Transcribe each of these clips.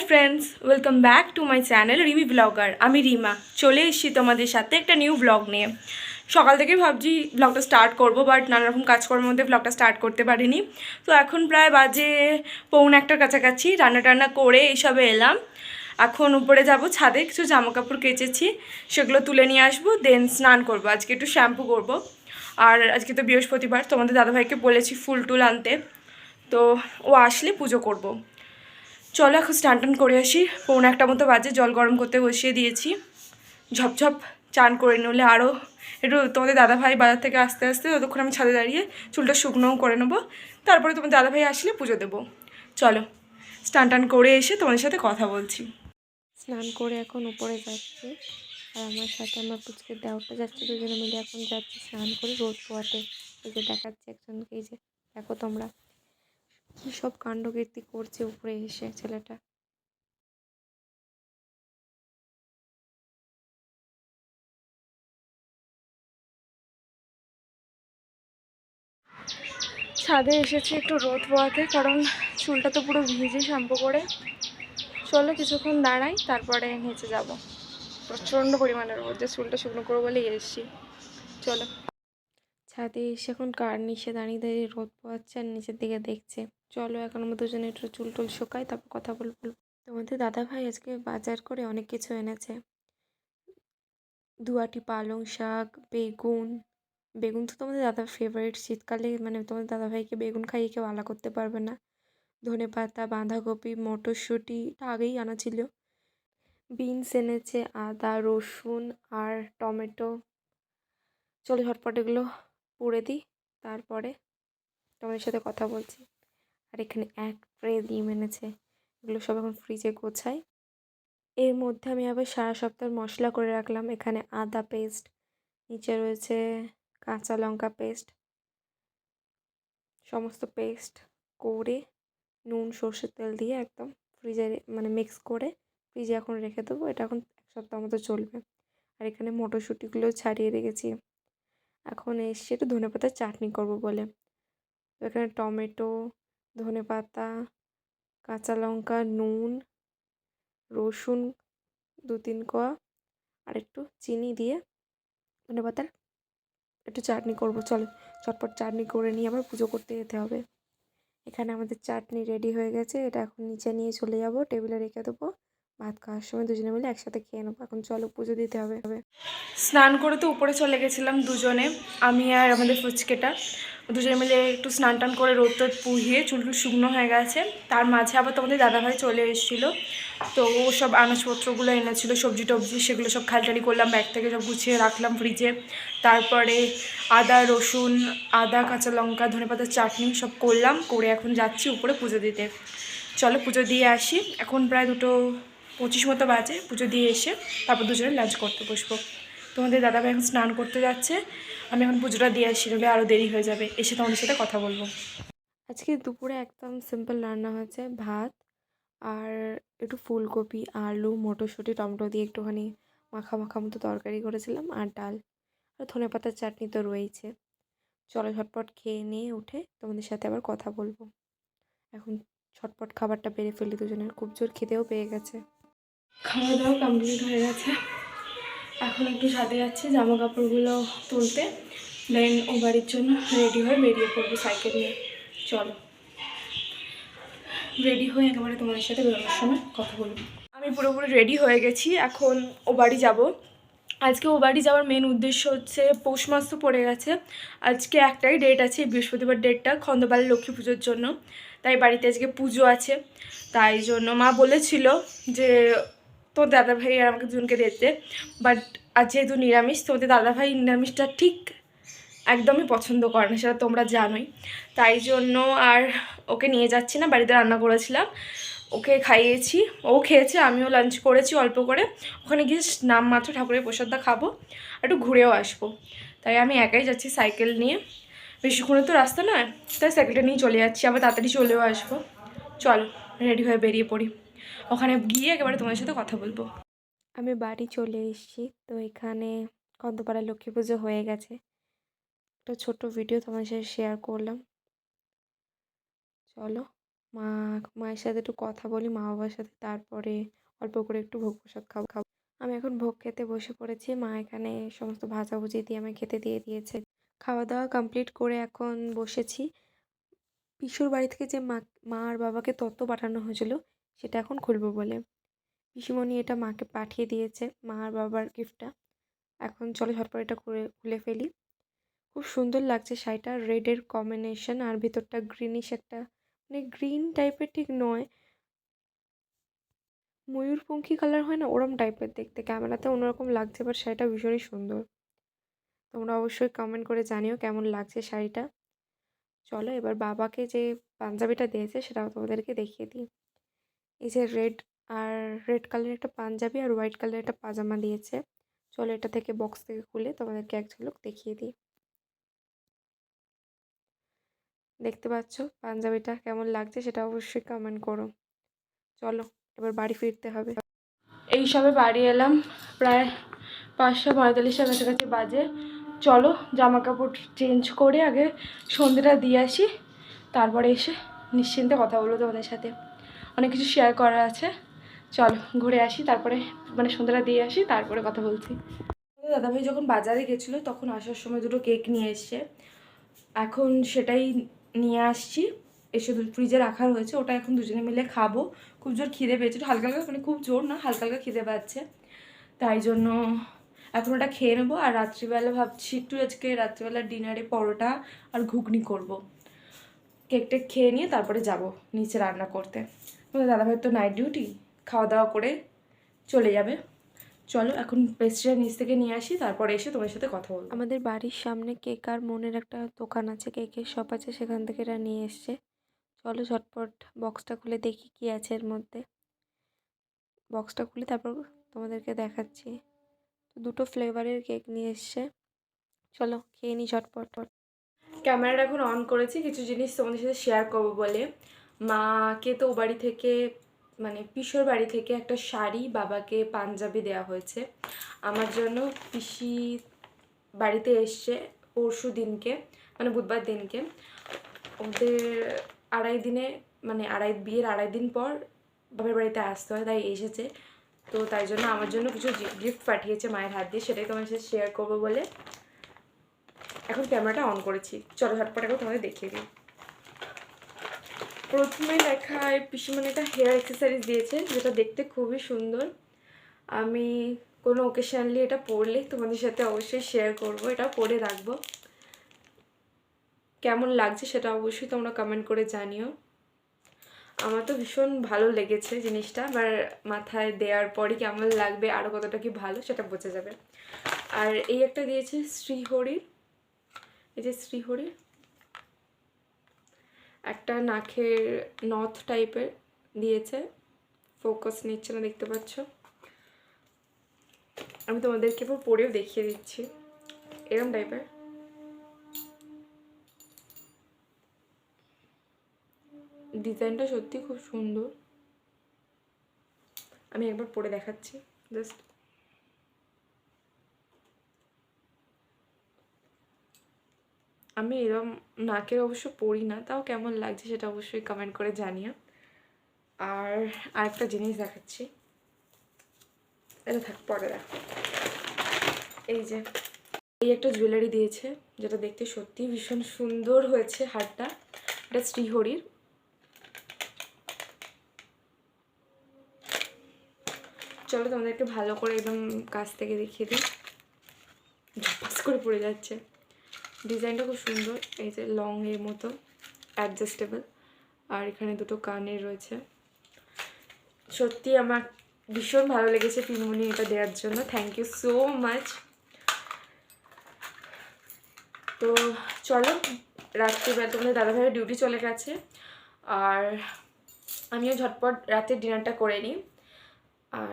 Hi friends welcome back to my channel Rimi blogger আমি রিমা। চলে এসেছি তোমাদের সাথে একটা নিউ ব্লগ নিয়ে। সকাল থেকেই ভাবছি ব্লগটা স্টার্ট করব বাট নানা রকম কাজকর্মের মধ্যে ব্লগটা স্টার্ট করতে পারিনি। তো এখন প্রায় বাজে পৌন একটার কাছাকাছি রান্না টান্না করে এইসবে এলাম। এখন উপরে যাব ছাদে, কিছু জামা কাপড় কেচেছি, সেগুলো তুলে নিয়ে আসব দেন স্নান করব। আজকে একটু শ্যাম্পু করব। আর আজকে তো বৃহস্পতিবার, তোমাদের দাদাভাইকে বলেছি ফুল টুল আনতে। তো ও আসলে পুজো করব। চলো এখন স্নান টান করে আসি। পৌনে একটা মতো বাজে, জল গরম করতে বসিয়ে দিয়েছি। ঝপঝপ চান করে নিলে আরও একটু তোমাদের দাদাভাই বাজার থেকে আস্তে আস্তে ততক্ষণ আমি ছাদে দাঁড়িয়ে চুলটা শুকনোও করে নেব। তারপরে তোমার দাদাভাই আসলে পুজো দেবো। চলো, স্নান টান করে এসে তোমাদের সাথে কথা বলছি। স্নান করে এখন উপরে যাচ্ছি। আর আমার সাথে আমার পুচকে দেওয়াটা যাচ্ছে, দুজনে মিলে এখন যাচ্ছি স্নান করে রোদ পোয়াতে। এই যে দেখাচ্ছে একজনকে, এই যে দেখো তোমরা। কী সব কাণ্ডকীর্তি করছে উপরে এসে ছেলেটা? ছাদে এসেছি একটু রোদ পোয়াতে কারণ চুলটা তো পুরো ভিজে শ্যাম্পু করে। চলো কিছুক্ষণ দাঁড়াই তারপরে নিচে যাব। প্রচণ্ড পরিমাণে রোদ যে চুলটা শুকনো করব বলে এসেছি। চলো। ছাদে এসে এখন কার নিচে দাঁড়িয়ে দাঁড়িয়ে রোদ পোয়াচ্ছে আর নিচের দিকে দেখছে? চলো এখন আমরা দুজনে একটু চুল টুল শুকাই, তারপর কথা বলব। তোমাদের দাদা ভাই আজকে বাজার করে অনেক কিছু এনেছে। দুয়াটি পালং শাক, বেগুন। বেগুন তো তোমাদের দাদার ফেভারিট শীতকালে মানে তোমাদের দাদাভাইকে বেগুন খাইয়ে কেউ আলা করতে পারবে না। ধনে পাতা, বাঁধাকপি, মটরশুঁটি, এটা আগেই আনা ছিল। বিনস এনেছে, আদা, রসুন আর টমেটো। চলো ঝটপট এগুলো পুড়ে দিই, তারপরে তোমাদের সাথে কথা বলছি। আর এখানে এক ট্রে ডিম এনেছে এগুলো সব এখন ফ্রিজে গোছাই। এর মধ্যে আমি আবার সারা সপ্তাহ মশলা করে রাখলাম। এখানে আদা পেস্ট নিচে রয়েছে কাঁচা লঙ্কা পেস্ট সমস্ত পেস্ট করে নুন, সর্ষের তেল দিয়ে একদম ফ্রিজে মানে মিক্স করে ফ্রিজে এখন রেখে দেবো। এটা এখন এক সপ্তাহ মতো চলবে। আর এখানে মটরশুঁটিগুলো ছাড়িয়ে রেখেছি। এখন এসছে একটু ধনে পাতার চাটনি করব বলে। তো এখানে টমেটো ধনে পাতা, কাঁচা লঙ্কা, নুন, রসুন, দু তিন কোয়া, আর একটু চিনি দিয়ে ধনে পাতার একটু চাটনি করব। চলো, চটপট চাটনি করে নিয়ে আবার পুজো করতে যেতে হবে। এখানে আমাদের চাটনি রেডি হয়ে গেছে। এটা এখন নিচে নিয়ে চলে যাব। টেবিলে রেখে দেবো। ভাত খাওয়ার সময় দুজনে মিলে একসাথে খেয়ে নেব। এখন চলো পুজো দিতে হবে। স্নান করে তো উপরে চলে গেছিলাম দুজনে, আমি আর আমাদের ফুচকেটা। দুজনে মিলে একটু স্নান টান করে রোদ টোদ পুহিয়ে চুল টুল শুকনো হয়ে গেছে। তার মাঝে আবার তোমাদের দাদাভাই চলে এসেছিল। তো ও সব আনাজপত্রগুলো এনেছিলো, সবজি টবজি, সেগুলো সব খালটালি করলাম, ব্যাগ থেকে সব গুছিয়ে রাখলাম ফ্রিজে তারপরে আদা, রসুন, আদা, কাঁচা লঙ্কা ধনেপাতার চাটনি সব করলাম, করে এখন যাচ্ছি উপরে পুজো দিতে। চলো পুজো দিয়ে আসি। এখন প্রায় দুটো পঁচিশ মতো বাজে, পুজো দিয়ে এসে তারপর দুজনে লাঞ্চ করতে বসবো। তোমাদের দাদাভাই এখন স্নান করতে যাচ্ছে, আমি এখন পুজোটা দিয়ে আসি নইলে আরও দেরি হয়ে যাবে, এসে তোমাদের সাথে কথা বলব। আজকে দুপুরে একদম সিম্পল রান্না হয়েছে, ভাত আর একটু ফুলকপি, আলু, মটরশুঁটি, টমেটো দিয়ে একটুখানি মাখা মাখা মতো তরকারি করেছিলাম আর ডাল। আর ধনে পাতার চাটনি তো রয়েছে চলো ঝটপট খেয়ে নিয়ে উঠে তোমাদের সাথে আবার কথা বলব। এখন ছটপট খাবারটা বেড়ে ফেলি, দুজনের। খুব জোর খেতেও পেয়ে গেছে। খাওয়া দাওয়া কমপ্লিট হয়ে গেছে। এখন একটু ছাদে যাচ্ছি জামা কাপড়গুলো তুলতে। দেন ও বাড়ির জন্য রেডি হয়ে বেরিয়ে পড়ব সাইকেল নিয়ে। চলো। রেডি হয়ে একেবারে তোমাদের সাথে বেরোনোর সময় কথা বলব। আমি পুরোপুরি রেডি হয়ে গেছি, এখন ও বাড়ি যাব। আজকে ও বাড়ি যাওয়ার মেন উদ্দেশ্য হচ্ছে পৌষ মাস তো পড়ে গেছে। আজকে একটাই ডেট আছে, বৃহস্পতিবার ডেটটা খন্দবালের লক্ষ্মী পুজোর জন্য। তাই বাড়িতে আজকে পুজো আছে। তাই জন্য মা বলেছিল যে তোর দাদা ভাই আর আমাকে দুজনকে দিতে বাট আর যেহেতু নিরামিষ তোমাদের দাদা ভাই নিরামিষটা ঠিক একদমই পছন্দ করে না, সেটা তোমরা জানোই। তাই জন্য আর ওকে নিয়ে যাচ্ছি না, বাড়িতে রান্না করেছিলাম। ওকে খাইয়েছি, ও খেয়েছে, আমিও লাঞ্চ করেছি অল্প করে। ওখানে গিয়ে নাম মাত্র ঠাকুরের প্রসাদটা খাব একটু ঘুরেও আসব। তাই আমি একাই যাচ্ছি সাইকেল নিয়ে। বেশিক্ষণে তো রাস্তা নয়, তাই সাইকেলটা নিয়ে চলে যাচ্ছি, আবার তাড়াতাড়ি চলেও আসব। চলো রেডি হয়ে বেরিয়ে পড়ি। ওখানে গিয়ে একেবারে তোমাদের সাথে কথা বলব। আমি বাড়ি চলে এসেছি, তো এখানে কন্দপাড়া লক্ষ্মী পুজো হয়ে গেছে। একটা ছোট্ট ভিডিও তোমার সাথে শেয়ার করলাম। চলো, মা, মায়ের সাথে একটু কথা বলি, মা বাবার সাথে, তারপরে অল্প করে একটু ভোগ প্রসাদ খাব। খাব আমি এখন ভোগ খেতে বসে পড়েছি, মা এখানে সমস্ত ভাজাভুজি দিয়ে আমায় খেতে দিয়ে দিয়েছে। খাওয়া দাওয়া কমপ্লিট করে এখন বসেছি। পিসুর বাড়ি থেকে যে মা মা আর বাবাকে তত্ত্ব পাঠানো হয়েছিল সেটা এখন খুলবো বলে। পিসিমণি এটা মাকে পাঠিয়ে দিয়েছে মা আর বাবার গিফটটা এখন চলো ঝটপট এটা করে খুলে ফেলি। খুব সুন্দর লাগছে শাড়িটা রেডের কম্বিনেশন আর ভিতরটা গ্রিনিশ একটা মানে গ্রিন টাইপের ঠিক নয়। ময়ূরপঙ্খী কালার হয় না, ওরম টাইপের দেখতে। ক্যামেরাতে অন্যরকম লাগছে বাট শাড়িটা ভীষণই সুন্দর। তোমরা অবশ্যই কমেন্ট করে জানিও কেমন লাগছে শাড়িটা। চলো এবার বাবাকে যে পাঞ্জাবিটা দিয়েছে, সেটাও তোমাদেরকে দেখিয়ে দিই। এই যে রেড আর রেড কালারের একটা পাঞ্জাবি আর হোয়াইট কালারের একটা পাজামা দিয়েছে। চলো এটা থেকে বক্স থেকে খুলে তোমাদেরকে এক ঝলক দেখিয়ে দিই। দেখতে পাচ্ছ পাঞ্জাবিটা কেমন লাগছে সেটা অবশ্যই কমেন্ট করো। চলো এবার বাড়ি ফিরতে হবে। এই সবে বাড়ি এলাম, প্রায় পাঁচশো পঁয়তাল্লিশের কাছাকাছি বাজে। চলো জামা কাপড় চেঞ্জ করে আগে সন্ধেটা দিয়ে আসি, তারপরে এসে নিশ্চিন্তে কথা বলব তোমাদের সাথে। অনেক কিছু শেয়ার করার আছে। চলো, ঘুরে আসি, তারপরে মানে সন্ধ্যাটা দিয়ে আসি, তারপরে কথা বলছি। দাদাভাই যখন বাজারে গেছিল, তখন আসার সময় দুটো কেক নিয়ে এসছে। এখন সেটাই নিয়ে আসছি। এসে ফ্রিজে রাখা রয়েছে, ওটা এখন দুজনে মিলে খাব। খুব জোর খিদে পেয়েছে হালকা হালকা মানে খুব জোর না, হালকা হালকা খিদে পাচ্ছে। তাই জন্য এখন ওটা খেয়ে নেব। আর রাত্রিবেলা ভাবছি, একটু আজকে রাত্রিবেলা ডিনারে পরোটা আর ঘুগনি করব। কেকটা খেয়ে নিয়ে তারপরে যাব, নিচে রান্না করতে। তোমাদের দাদাভাই তো নাইট ডিউটি খাওয়া দাওয়া করে চলে যাবে। চলো এখন পেস্ট্রিটা নিচ থেকে নিয়ে আসি তারপরে এসে তোমার সাথে কথা বলব। আমাদের বাড়ির সামনে কেক আর মনের একটা দোকান আছে কেকের শপ আছে সেখান থেকে এরা নিয়ে এসছে। চলো ঝটপট বক্সটা খুলে দেখি কি আছে এর মধ্যে। বক্সটা খুলে তারপর তোমাদেরকে দেখাচ্ছি। তো দুটো ফ্লেভারের কেক নিয়ে এসছে। চলো খেয়ে নিই ঝটপট। ক্যামেরাটা এখন অন করেছি কিছু জিনিস তোমাদের সাথে শেয়ার করব বলে। মাকে তো বাড়ি থেকে মানে পিসোর বাড়ি থেকে একটা শাড়ি বাবাকে পাঞ্জাবি দেওয়া হয়েছে। আমার জন্য পিসি বাড়িতে এসছে পরশু দিনকে মানে বুধবার দিনকে। ওদের আড়াই দিনে মানে আড়াই, বিয়ের আড়াই দিন পর বাবার বাড়িতে আসতে হয়, তাই এসেছে। তো তাই জন্য আমার জন্য কিছু গিফট পাঠিয়েছে মায়ের হাত দিয়ে, সেটাই তোমার সাথে শেয়ার করব বলে। এখন ক্যামেরাটা অন করেছি। চলো ঝটপট এখন তোমাদের দেখিয়ে দিই। প্রথমে দেখায় পিসিমণি একটা হেয়ার অ্যাক্সেসারিজ দিয়েছে, যেটা দেখতে খুবই সুন্দর। আমি কোনো ওকেশনালি এটা পরলে তোমাদের সাথে অবশ্যই শেয়ার করব এটা পরে রাখব। কেমন লাগছে সেটা অবশ্যই তোমরা কমেন্ট করে জানিও। আমার তো ভীষণ ভালো লেগেছে জিনিসটা, আবার মাথায় দেওয়ার পরই কেমন লাগবে আরও কতটা কি ভালো সেটা বোঝা যাবে। আর এই একটা দিয়েছে শ্রীহরির, এই যে শ্রীহরির একটা নাকের নথ টাইপের দিয়েছে। ফোকাস নিচ্ছে না, দেখতে পাচ্ছ? আমি তোমাদেরকে এবার পরেও দেখিয়ে দিচ্ছি। এরম টাইপের। ডিজাইনটা সত্যি খুব সুন্দর। আমি একবার পরে দেখাচ্ছি, জাস্ট আমি এরম নাকের অবশ্য পড়ি না, তাও কেমন লাগছে সেটা অবশ্যই কমেন্ট করে জানিও। আর আরেকটা জিনিস দেখাচ্ছি। এটা থাক, পরে দেখো এই যে, এই একটা জুয়েলারি দিয়েছে, যেটা দেখতে সত্যি ভীষণ সুন্দর হয়েছে হারটা। এটা শ্রীহরির। চলো তোমাদেরকে ভালো করে একদম কাছ থেকে দেখিয়ে দিই। করে পড়ে যাচ্ছে। ডিজাইনটা খুব সুন্দর, এই যে লং এর মতো অ্যাডজাস্টেবল আর এখানে দুটো কানের রয়েছে। সত্যি আমার ভীষণ ভালো লেগেছে পিনমনি এটা দেওয়ার জন্য থ্যাংক ইউ সো মাচ তো চলো, রাত্রিবেলা তোমাদের দাদাভাইয়ের ডিউটি চলে গেছে, আর আমিও ঝটপট রাতের ডিনারটা করে নিই। আর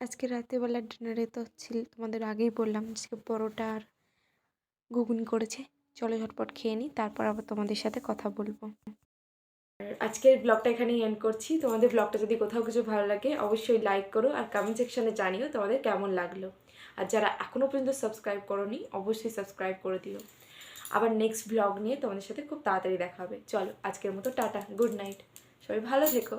আজকে রাতেরবেলার ডিনারে তো ছিল, তোমাদের আগেই বললাম, আজকে পরোটা আর ঘুগনি করেছে। চলো ঝটপট খেয়ে নিই তারপর আবার তোমাদের সাথে কথা বলব। আজকের ব্লগটা এখানেই এন্ড করছি। তোমাদের ব্লগটা যদি কোথাও কিছু ভালো লাগে, অবশ্যই লাইক করো আর কমেন্ট সেকশানে জানিও তোমাদের কেমন লাগল। আর যারা এখনও পর্যন্ত সাবস্ক্রাইব করোনি, অবশ্যই সাবস্ক্রাইব করে দিও। আবার নেক্সট ব্লগ নিয়ে তোমাদের সাথে খুব তাড়াতাড়ি দেখা হবে। চলো আজকের মতো টাটা গুড নাইট সবাই ভালো থেকো।